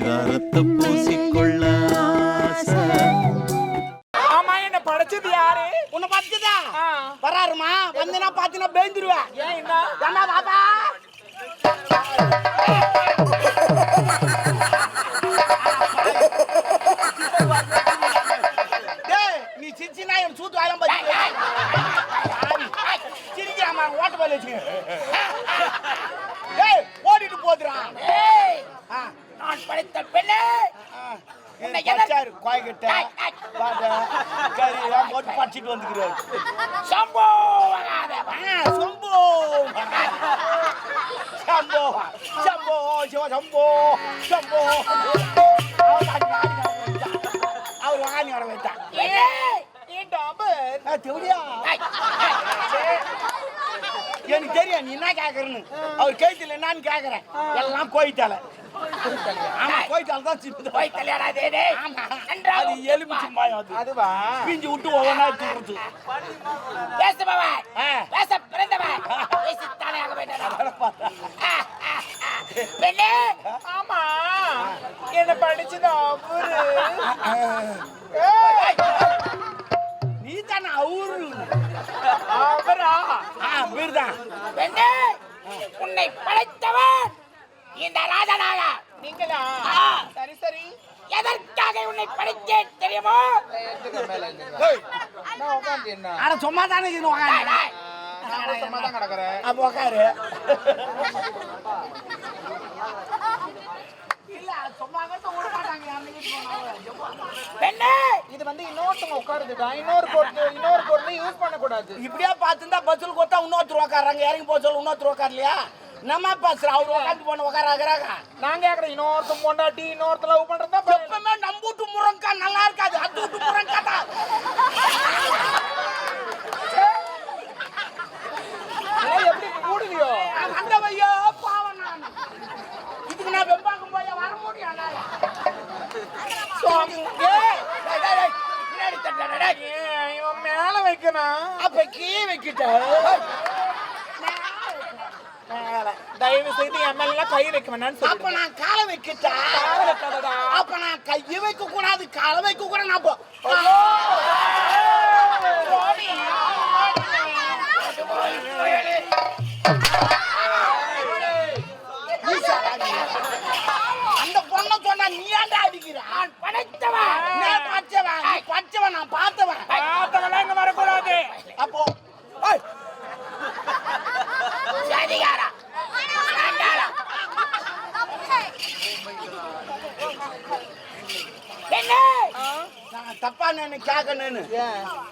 பரிதாரத்தை பூசிக்கொள்ள. ஆமா என்ன படைச்சது யாரு? உன்னை பார்த்துதா ஆ. வராருமா? வந்தனா பாத்தீங்கன்னா பேந்துருவேன் ஏன் என்ன ஏமா பாப்பா டேய் நீ சிரிச்சினா என் சூத்து வாயிலாம் பத்தி சிரிக்கிறாமா? ஓட்ட போல எதாச்சாரு கோயக்கிட்ட. கறி எல்லாம் போட்டு படிச்சிட்டு வந்துக்கிறாரு. சம்போ சம்போ. சம்போ சம்போ சிவ சம்போ சம்போ. அவர் வாங்கி வர வைத்தான் தெவடியா ஏய், எனக்கு தெரியும் நீ என்ன கேக்குறன்னு. அவர் கேத்துல என்னன்னு கேக்குறேன். எல்லாம் கோயிட்டால. ஆமா கோயிட்டால தான் கல்யாணம் டேய், டேய். ஆமா. அது எலுமிச்சு மாயம் அது. அதுவா? பிஞ்சு விட்டு ஒவ்வொன்றா தூக்குறது பேசுபவன் ஆ. பேச பிறந்தவன் பேசித்தானே ஆக வேண்டும். ஆமா. என்ன படிச்சது அவரு? நீ தானே அவரு. அவரா? ஆ வீர்தான் பெண்ணே உன்னை படைத்தவன் இந்த ராஜனாக நீங்களா. சரி சரி. எதற்காக உன்னை படித்தேன் தெரியுமோ? உட்காந்து ஆனா சும்மா தானே தான் கிடக்குறேன். அப்ப உக்காரு இல்ல சும்மா கூட விட மாட்டாங்க அந்த வீட்டுக்கு போனா. பெண்ணே! இது வந்து இன்னொருத்தவங்க உட்காருதுடா. இன்னொரு பொருள் இன்னொரு பொருள் யூஸ் பண்ணக்கூடாது. இப்படியே பார்த்துருந்தா பஸ்ஸில் கொடுத்தா இன்னொருத்தர் உக்காடுறாங்க இறங்கி போக சொல்ல இன்னொருத்தர் உக்காரலையா நம்ம பஸ் அவர் உட்காந்து போன உக்காராங்கிறாங்க நான் கேக்குறேன் இன்னொருத்தன் பொண்டாட்டி இன்னொருத்த லவ் பண்றதா எப்பவுமே நம்ம வீட்டு முருங்கா நல்லா இருக்காது. அது வீட்டு முருங்கா தான் ஏய், எப்படி மூடுவியோ அந்த வையோ பாவம் நான் இதுக்கு நான் வெம்பாக்கம் போய் வர முடியும் என்னால. ஏய், டேய், டேய், டேய். பின்னாடி தட்டுடா, டேய். ஏன் இவன் மேல வைக்கணும். அப்ப கீ வைக்கிட்ட? தயவு செய்து மேல கை வைக்க வேணாம்னு அப்ப நான் காலை வைக்கிட்டா? அப்ப நான் கையை வைக்க கூடாது காலை வைக்க கூட நான் போ சோனி. அந்த பொண்ணை சொன்னா நீ ஏன்டா அடிக்கிற நான் படைத்தவன் நீ பச்சவன் நீ பச்சவன் நான் பார்த்தவன் பார்த்தவெல்லாம் இங்க வரக்கூடாது அப்போ ஏய், சதிகாரா சாண்டாளா என்ன நான் தப்பா நின்னு கேட்கணும்னு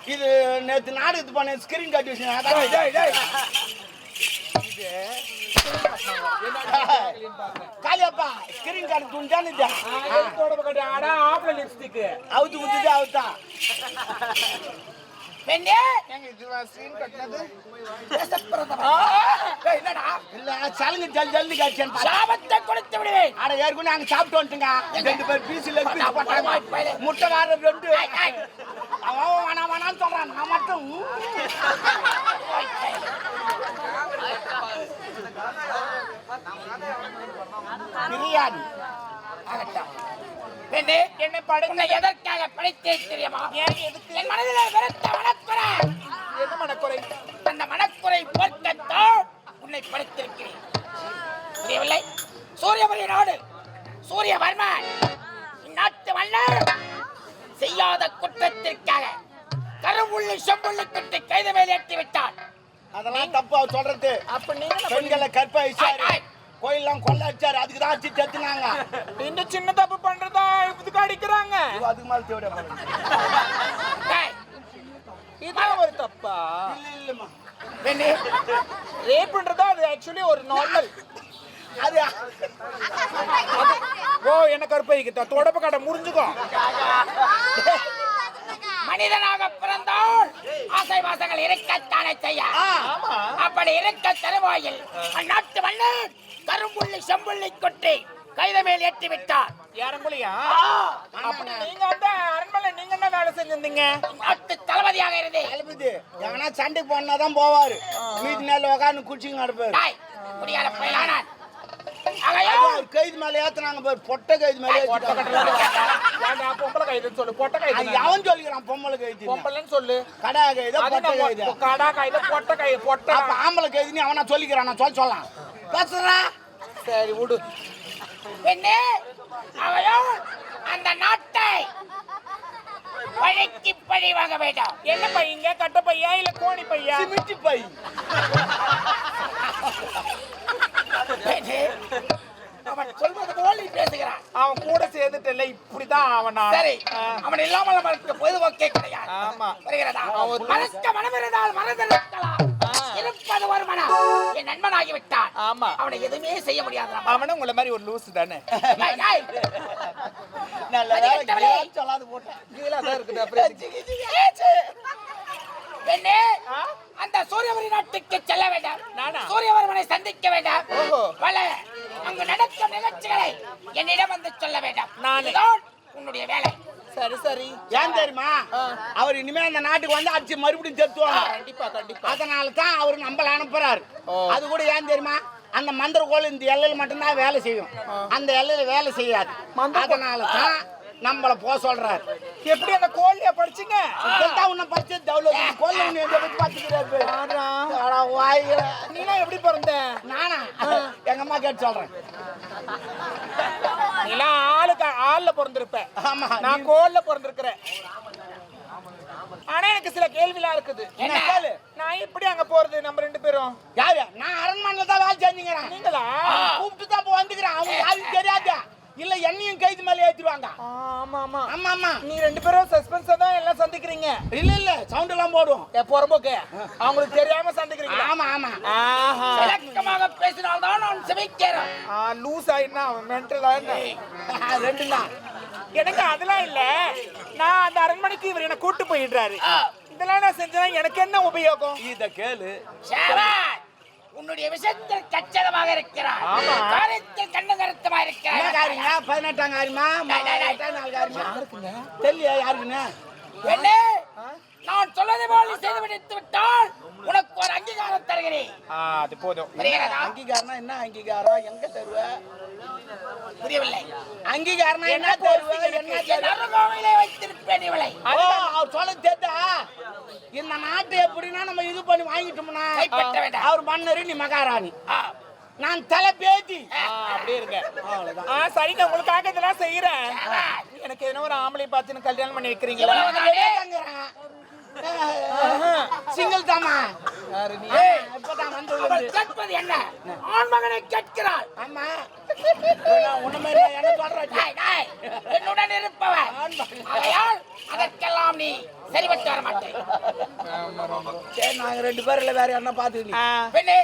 இது நேத்து நாடகத்து பண்ண ஸ்கிரீன் கட்டி டேய், டேய், டேய். காளியப்பா ஸ்கிரீன் கார்டு துண்டான்னு லிப்ஸ்டிக் அவுத்து குத்துது அவுத்தா. பெண்ணே! எங்க இதுவா சீன் கட்டினது? ஏய், என்னடா? இல்ல சலுங்க ஜல் ஜல்தி காய்ச்சேன் சாபத்தை கொடுத்து விடுவேன். ஆனா ஏற்கனவே நாங்க சாப்பிட்டு வந்துட்டுங்க. ரெண்டு பேர் பீஸ் போட்டாங்க முட்டை வார ரெண்டு. அவன் அவன் வேணாம் வேணாம்னு சொல்றான். நான் மட்டும் பெண்ணே என்னை படை உன்னை எதற்காக படைத்தேன் தெரியுமா என் மனதில் வெறுத்த மனக்குறை. என்ன மனக்குறை? அந்த மனக்குறை போர்க்கத்தான் உன்னை படைத்திருக்கிறேன். புரியவில்லை? சூரியபுரி நாடு சூரியவர்மன் இந்நாட்டு மன்னர் செய்யாத குற்றத்திற்காக கரும்புள்ளி செம்புள்ளி குட்டி கைது மேல் ஏற்றி விட்டான் அதெல்லாம் தப்பு சொல்றது. அப்ப நீங்க பெண்களை கற்பழிச்சாரு. கோயில்லாம் கொள்ள அடிச்சாரு அதுக்கு தான் அடிச்சு பண்ணீங்க? இந்த சின்ன தப்பு பண்றதா இதுக்கு அடிக்கிறாங்க? அதுக்கு மேல தேவையா இதான் ஒரு தப்பா? இல்ல இல்லம்மா ரேப் பண்றதா? அது ஆக்சுவலி ஒரு நார்மல் அது ஓ என்ன கருப்பைக்கு தொடப்பு கடை முறிஞ்சுக்கோ மனிதனாக பிறந்தால் ஆசை வாசங்கள் இருக்கத்தானே செய்ய. அப்படி இருக்க தருவாயில். அந்நாட்டு மன்னர் கரும்புள்ளி செம்புள்ளி கொட்டி கைத மேல் ஏற்றி விட்டார் யாரங்குழியா நீங்க அந்த அரண்மனை நீங்க என்ன வேலை செஞ்சிருந்தீங்க? நாட்டு தளபதியாக இருந்து. அழுப்புது எவனா சண்டைக்கு போனாதான் போவாரு. வீட்டு நேரில் உட்காந்து குடிச்சிங்க நடப்பாரு. டாய் குடியார பயலானான் கைது மேல ஏத்துனாங்க பாரு. பொட்டை கைது மேல பொம்பளை கைதுன்னு சொல்லு. பொட்டை கைது எவன் சொல்லிக்கிறான்? பொம்பளை கைது பொம்பளைன்னு சொல்லு. கடா கைதா பொட்டை கைது. கடா கைது பொட்டை கை பொட்டை. ஆம்பளை கைதுன்னு அவனா சொல்லிக்கிறான்? நான் சொல்ல சொல்லலாம். பேசுறா. சரி விடு. பெண்ணே ஆகையால் அந்த நாட்டை பழிக்கு பழி வாங்க வேண்டும். என்ன பையங்க? கட்ட பையா இல்ல கோணி பையா? சிமிட்டி பை. பெண்ணே, அவன் சொல்வது போல் நீ பேசுகிறான் அவன் கூட சேர்ந்துட்டல இப்படிதான் அவனா சரி. அவன் இல்லாமல் நம்மளுக்கு பொழுதுபோக்கே கிடையாது. ஆமா. வருகிறதா மறக்க மனம் இருந்தால் மறந்திருக்கலாம் ஆ. இருப்பது ஒரு மனம். என் நண்பனாகி விட்டான் ஆமா. அவனை எதுவுமே செய்ய முடியாது அவனும் உங்களை மாதிரி ஒரு லூசு தானே? சொல்லாது போட்டேன்? அந்த சூரியவரி நாட்டுக்கு செல்ல வேண்டாம். நானா? சூரியவர்மனை சந்திக்க வேண்டாம். பல அங்கு நடக்கும் நிகழ்ச்சிகளை என்னிடம் வந்து சொல்ல வேண்டாம். நானே. உன்னுடைய வேலை. சரி சரி. ஏன் தெரியுமா. அவர் இனிமே இந்த நாட்டுக்கு வந்து அடிச்சு மறுபடியும் செத்துவாங்க. கண்டிப்பா கண்டிப்பா. அதனால தான் அவர் நம்மள அனுப்புறாரு. அது கூட ஏன் தெரியுமா? அந்த மந்திர கோல் இந்த எல்லையில மட்டும்தான் வேலை செய்யும். அந்த எல்லையில வேலை செய்யாது. அதனால தான் நம்மள போக சொல்றாரு. எப்படி அந்த கோழிய படிச்சீங்க? உன்னை பறிச்சு தௌலத் கோல் உன்னை எந்த பத்தி. அட வாயில நீலாம் எப்படி பிறந்த? நானா? எங்க அம்மா கேட்டு சொல்றேன். நீலாம் ஆளுக்கு ஆள்ல பிறந்திருப்ப. ஆமா. நான் கோல்ல பிறந்திருக்கிறேன். ஆனா எனக்கு சில கேள்விலாம் இருக்குது. நான் இப்படி அங்க போறது நம்ம ரெண்டு பேரும்? யாரு? நான் அரண்மனையில தான் வேலை செஞ்சுக்கிறேன். நீங்களா? கூப்பிட்டு தான் வந்துக்கிறேன். அவங்க யாருக்கு தெரியாது. இல்ல என்னையும் கைது மேல ஏத்திடுவாங்க. ஆமா ஆமா. ஆமா ஆமா. நீ ரெண்டு பேரும் சஸ்பென்ஸா தான் எல்லாம் சந்திக்கிறீங்க. இல்ல இல்ல சவுண்ட் எல்லாம் போடுவோம் ஏ பொறம்போக்கு அவங்களுக்கு தெரியாம சந்திக்கிறீங்க ஆமா ஆமா. விளக்கமாக பேசினால்தான் நான் செவிக்கிறேன் லூஸ் ஆயிடுனா அவன் மென்டல் ஆயிடுனா ரெண்டு தான். எனக்கு அதெல்லாம் இல்ல. நான் அந்த அரண்மனைக்கு இவர் என்ன கூட்டு போயிடுறாரு. இதெல்லாம் நான் செஞ்சா எனக்கு என்ன உபயோகம்? இத கேளு. ஷாபாஷ் உன்னுடைய விஷயத்தில் கச்சிதமாக இருக்கிறாய். ஆமா. காரியத்தில் கண்ணு கருத்தமா என்ன இருக்கிறாய் காரிங்க பதினெட்டாம் காரியமா? தெரியல யாருக்குன்னு? நான் சொல்வதை போல் நீ செய்து முடித்து விட்டால் உனக்கு ஒரு அங்கீகாரம் தருகிறேன். ஆ அது போதும். புரிகிறதா? அங்கீகாரம் என்ன அங்கீகாரம்? எங்க தருவ? புரியவில்லை. அங்கீகாரம் என்ன தருவ? என்ன அருகாமையிலே வைத்திருப்பேன் இவளை. ஓ, அவர் சொல்ல தெரியா இந்த நாட்டை எப்படின்னா நம்ம இது பண்ணி வாங்கிட்டோம்னா கைப்பற்ற வேண்டாம். அவர் மன்னர் நீ மகாராணி. நான் தலை பேத்தி. அப்படியே இருங்க. அவ்வளவுதான். ஆ சரிங்க உங்களுக்காக இதெல்லாம் செய்யறேன். எனக்கு எதனா ஒரு ஆம்பளை பார்த்து கல்யாணம் பண்ணி வைக்கிறீங்களா? சிங்கிள் தாமா யாரு நீ? ஏய், இப்பதான் வந்து அவள் விழுந்து. கேட்பது என்ன? ஆண் மகனை கேட்கிறாள். ஆமா. நான் உன்ன மாதிரி நான் என்ன சொல்றேன். டேய், டேய், என்னுடன் இருப்பவன். ஆகையால் அதற்கெல்லாம் நீ சரிபட்டு வர மாட்டேன். சரி நாங்க ரெண்டு பேர்ல வேற என்ன பெண்ணே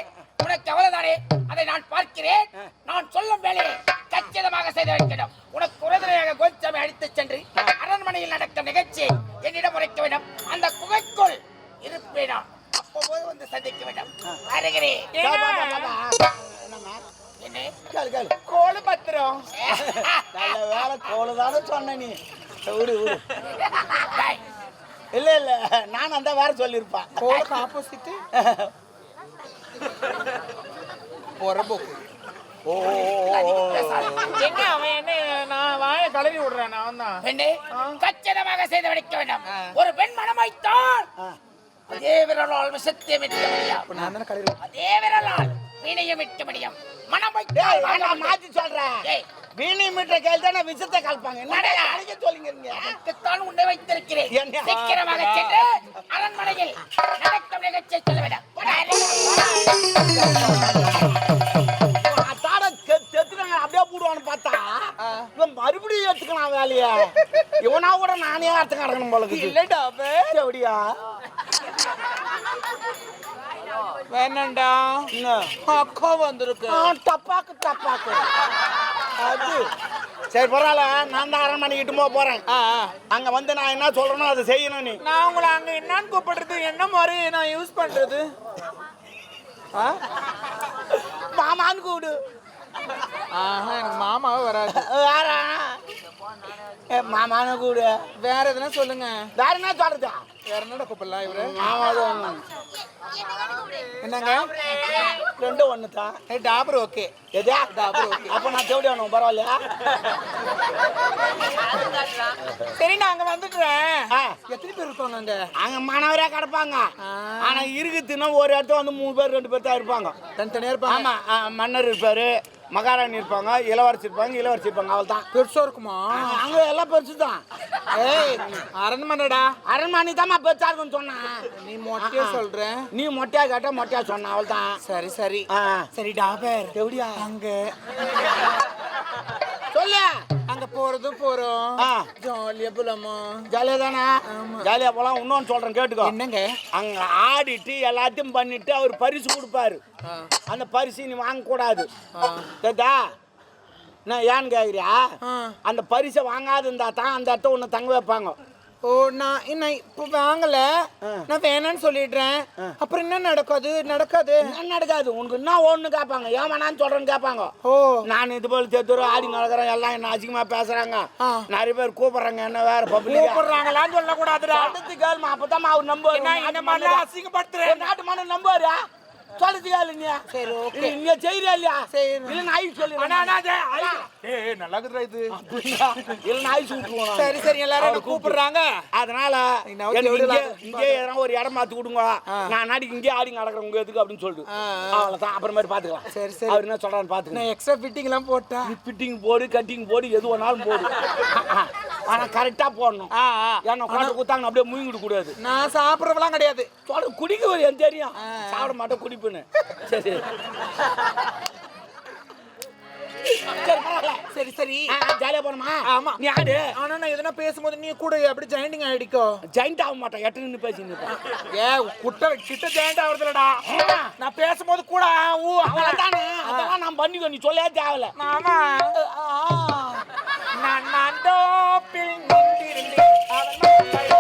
உனக்கு அவ்வளவுதானே அதை நான் பார்க்கிறேன். நான் சொல்லும் வேலையை கச்சிதமாக செய்து வைக்கணும் உனக்கு உறுதுணையாக கோச்சாமி அழைத்துச் சென்று அரண்மனையில் நடக்கும் நிகழ்ச்சி. என்னிடம் உரைக்க வேண்டும். அந்த குகைக்குள் இருப்பேனா? அப்போது வந்து சந்திக்க வேண்டும். வருகிறேன். கோழி பத்திரம். நல்ல வேலை சொன்ன நீ. இல்ல இல்ல. நான் அந்த வேற சொல்லியிருப்பான். கோளுக்கு ஆப்போசிட் ஓ. என்ன அவன் என்ன நான் வாயை கலவி விடுறேன் நான் தான் பெண்ணே. கச்சிதமாக செய்து வேண்டும். ஒரு பெண் மனம் வைத்தால் ஆ. அதே விரலால் விஷத்தை மிட்ட முடியும் அதே விரலால் வீணையை மிட்ட முடியும் மனம் வைத்தால் மாத்தி சொல்றேன். வீணி மீட்டர் கேள்வி தான் விஷத்தை கலப்பாங்க. அடிக்க சொல்லிங்க அதற்குத்தான் உன்னை வைத்திருக்கிறேன் என்ன? சீக்கிரமாக சென்று அரண்மனையில் நடக்கும் நிகழ்ச்சியை சொல்ல போடுவான்னு பார்த்தா இவன் மறுபடியும் எடுத்துக்கலாம் வேலைய. இவனா கூட நானே எடுத்து கிடக்கணும் போல. இல்லடா எப்படியா வேணாண்டா? அக்கா வந்திருக்கு. டப்பாக்கு டப்பாக்கு. அது. சரி பரவாயில்ல. நான் தான் அரண்மனைக்கு இட்டு போக போறேன். அங்க வந்து நான் என்ன சொல்றேனோ அதை செய்யணும் நீ. நான் உங்களை அங்க என்னன்னு கூப்பிடுறது? என்ன மாதிரி நான் யூஸ் பண்றது? மாமான்னு கூடு ஆஹா எனக்கு மாமாவே வராது. வேற ஏ, மாமான கூடு வேற எதுனா சொல்லுங்க. வேற என்ன சொல்றது? வேற என்னடா கூப்பிடலாம் இவரு? ஒண்ணு. என்னங்க? ரெண்டும் ஒண்ணு தான் ஏ டாபர் ஓகே. எதா? அப்ப நான் தேடி வேணும் பரவாயில்லையா? சரி நாங்க வந்துடுறேன். ஆ. எத்தனை பேர் இருக்கோம் நாங்க அங்க மாணவரா கிடப்பாங்க. ஆ. ஆனா இருக்குதுன்னா ஒரு இடத்துல வந்து மூணு பேர் ரெண்டு பேர் தான் இருப்பாங்க. தனித்தனியா இருப்பாங்க? ஆமா ஆ, மன்னர் இருப்பாரு. மகாராணி இருப்பாங்க இளவரசி இருப்பாங்க இளவரசி இருப்பாங்க அவள் தான் பெருசா இருக்குமா? அங்க எல்லாம் பெருசு தான். ஏய் அரண்மனைடா? அரண்மனை தான் பெருசா இருக்குன்னு சொன்னான் நீ மொட்டையா சொல்ற? நீ மொட்டையா கேட்டா மொட்டையா சொன்ன அவள் தான் சரி. சரி. சரி டாபர் எப்படியா அங்க. சொல்லு அங்க போறதும் போறோம். ஜாலியா போலாமா? ஜாலியா தானே? ஆமா. ஜாலியா போலாம். இன்னொன்னு சொல்றேன் கேட்டுக்கோ. என்னங்க? அங்க ஆடிட்டு எல்லாத்தையும் பண்ணிட்டு அவர் பரிசு கொடுப்பாரு. அந்த பரிசு நீ வாங்க கூடாது. கேட்டா நான் ஏன்னு கேக்குறியா. அந்த பரிசை வாங்காது இருந்தா தான் அந்த இடத்த உன்னை தங்க வைப்பாங்க. ஓ நான் நான் இப்போ வாங்கல. நான் வேணாம்னு சொல்லிடுறேன். அப்புறம் என்ன நடக்காது? நடக்காது. என்ன நடக்காது? உனக்கு என்ன ஒண்ணு கேட்பாங்க ஏன் வேணான்னு சொல்றேன்னு கேட்பாங்க ஓ. நான் இது போல தெத்துறோம் ஆடி நடக்கிறேன் எல்லாம் என்ன அதிகமா பேசுறாங்க. நிறைய பேர் கூப்பிடுறாங்க என்ன வேற பப்ளிக் கூப்பிடுறாங்களான்னு சொல்லக்கூடாதுடா. சொல்றது கேள்மா அப்பதான் அவர் நம்புவாரு என்ன நாட்டு என்ன மன்னரை. மாதிரி அசிங்கப்படுத்துறேன். நாட்டு மன்னன் நம்புவாரு? கேளு நீ சரி. இது நீங்க செய்யறியா இல்லையா? சரி. இல்ல நாய் சொல்லு அண்ணா. ஏய் நல்லா இருக்குதுடா இது. இல்ல நாய் சுட்டுருவோம் சரி சரி எல்லாரும் கூப்பிடுறாங்க? அதனால இங்கே எதனா ஒரு இடம் மாத்தி கொடுங்க நான் நாளைக்கு இங்கே ஆடி நடக்கிறேன் உங்க எதுக்கு அப்படின்னு சொல்லிட்டு. அவ்வளவுதான். அப்புறம் மாதிரி பாத்துக்கலாம் சரி, சரி. அவர் என்ன சொல்றான்னு பாத்துக்கலாம் நான் எக்ஸ்ட்ரா ஃபிட்டிங் எல்லாம் போட்டா ஃபிட்டிங் போடு கட்டிங் போடு எது வேணாலும் போடு. ஆனா கரெக்டா போடணும். ஏன்னா குழந்தை குத்தாங்க அப்படியே முயங்கிட்டு கூடாது. நான் சாப்பிட்றவெல்லாம் கிடையாது. உனக்கு குடிக்க வரும் எனக்கு தெரியும் சாப்பிட மாட்டேன் குடிப்புன்னு. சரி சரி. சரி ஜாலியா போனோமா? ஆமா. நீ ஆடு. ஆனா நான் எதனா பேசும்போது நீ கூட அப்படி ஜாயிண்டிங் ஆயிடிக்கோ. ஜாயிண்ட் ஆக மாட்டேன் எட்டு நின்று பேசி ஏ குட்ட கிட்ட ஜாயிண்ட் ஆகுறதுலடா நான் பேசும்போது கூட ஊ அவள அதெல்லாம் நான் பண்ணிக்கோ நீ சொல்லவே தேவையில்ல. ஆமா நான் நான் டோப்பில் நின்றிருந்தேன். அவன்